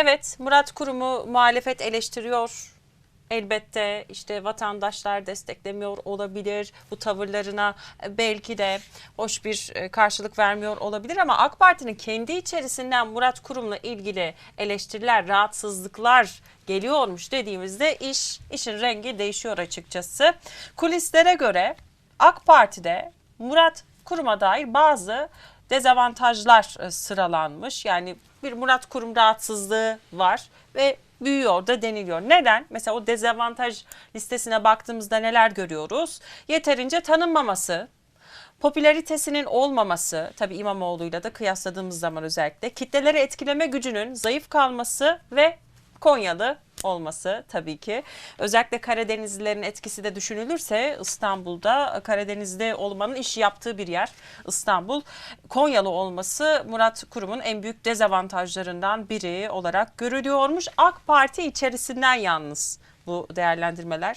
Evet Murat Kurum'u muhalefet eleştiriyor. Elbette işte vatandaşlar desteklemiyor olabilir. Bu tavırlarına belki de hoş bir e, karşılık vermiyor olabilir ama AK Parti'nin kendi içerisinden Murat Kurum'la ilgili eleştiriler, rahatsızlıklar geliyormuş dediğimizde iş işin rengi değişiyor açıkçası. Kulislere göre AK Parti'de Murat Kurum'a dair bazı dezavantajlar e, sıralanmış. Yani bir Murat Kurum rahatsızlığı var ve büyüyor da deniliyor. Neden? Mesela o dezavantaj listesine baktığımızda neler görüyoruz? Yeterince tanınmaması, popülaritesinin olmaması, tabii İmamoğlu'yla da kıyasladığımız zaman özellikle kitleleri etkileme gücünün zayıf kalması ve Konyalı olması tabii ki. Özellikle Karadenizlilerin etkisi de düşünülürse İstanbul'da Karadeniz'de olmanın iş yaptığı bir yer İstanbul. Konyalı olması Murat Kurum'un en büyük dezavantajlarından biri olarak görülüyormuş. AK Parti içerisinden yalnız bu değerlendirmeler